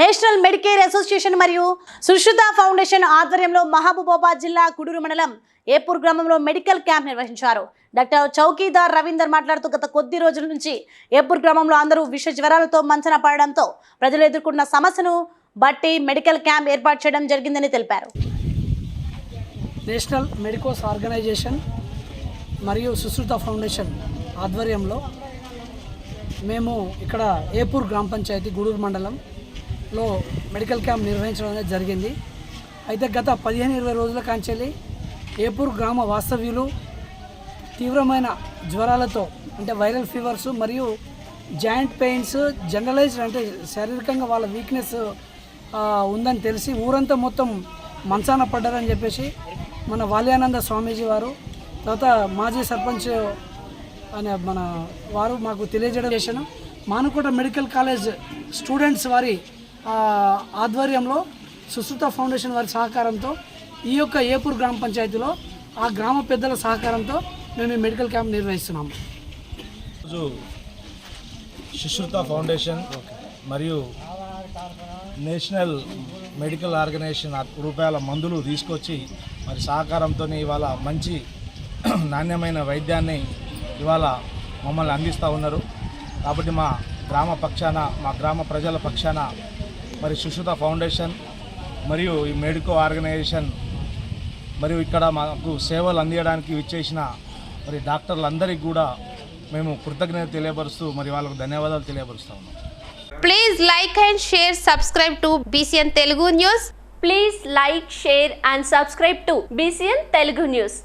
National Medicare association మరియు Sushruta foundation ఆధ్వర్యంలో మహబూబాబాద్ జిల్లా కుడూరు మండలం ఏపూర్ గ్రామంలో మెడికల్ క్యాంప్ నిర్వహించారు. డాక్టర్ చౌకీదార్ రవీందర్ మాట్లాడుతూ గత కొద్ది రోజుల నుంచి ఏపూర్ గ్రామంలో అందరూ విష జ్వరాలతో మంచన పడడంతో ప్రజలు ఎదుర్కొన్న సమస్యను బట్టి మెడికల్ క్యాంప్ ఏర్పాటు చేయడం జరిగిందని తెలిపారు. నేషనల్ మెడికోస్ ఆర్గనైజేషన్ మరియు సుశ్రుత ఫౌండేషన్ ఆధ్వర్యంలో మేము ఇక్కడ ఏపూర్ గ్రామ పంచాయతీ గూడూరు మండలం లో మెడికల్ క్యాంప్ నిర్వహించడం అనేది జరిగింది. అయితే గత పదిహేను ఇరవై రోజుల కాంచెల్లి ఏపూర్ గ్రామ వాస్తవ్యులు తీవ్రమైన జ్వరాలతో అంటే వైరల్ ఫీవర్స్ మరియు జాయింట్ పెయిన్స్ జనరలైజ్డ్ అంటే శారీరకంగా వాళ్ళ వీక్నెస్ ఉందని తెలిసి ఊరంతా మొత్తం మంచాన పడ్డారని చెప్పేసి మన వాల్యానంద స్వామీజీ వారు తర్వాత మాజీ సర్పంచ్ అనే మన వారు మాకు తెలియజేయడం చేశాను. మానుకోట మెడికల్ కాలేజ్ స్టూడెంట్స్ వారి ఆధ్వర్యంలో సుశ్రుత ఫౌండేషన్ వారి సహకారంతో ఈ యొక్క ఏపూర్ గ్రామ పంచాయతీలో ఆ గ్రామ పెద్దల సహకారంతో మేము ఈ మెడికల్ క్యాంప్ నిర్వహిస్తున్నాము. రోజు సుశ్రుత ఫౌండేషన్ మరియు నేషనల్ మెడికల్ ఆర్గనైజేషన్ రూపాయల మందులు తీసుకొచ్చి మరి సహకారంతో ఇవాళ మంచి నాణ్యమైన వైద్యాన్ని ఇవాళ మమ్మల్ని అందిస్తూ ఉన్నారు. కాబట్టి మా గ్రామ పక్షాన మా గ్రామ ప్రజల పక్షాన మరి సుశ్రుత ఫౌండేషన్ మరియు ఈ మెడికో ఆర్గనైజేషన్ మరియు ఇక్కడ మాకు సేవలు అందించడానికి విచ్చేసిన మరి డాక్టర్లందరికీ కూడా మేము కృతజ్ఞత తెలియపరుస్తూ మరి వాళ్ళకు ధన్యవాదాలు తెలియపరుస్తా ఉన్నాం. Like and share subscribe subscribe BCN Telugu news please like share and subscribe to BCN Telugu news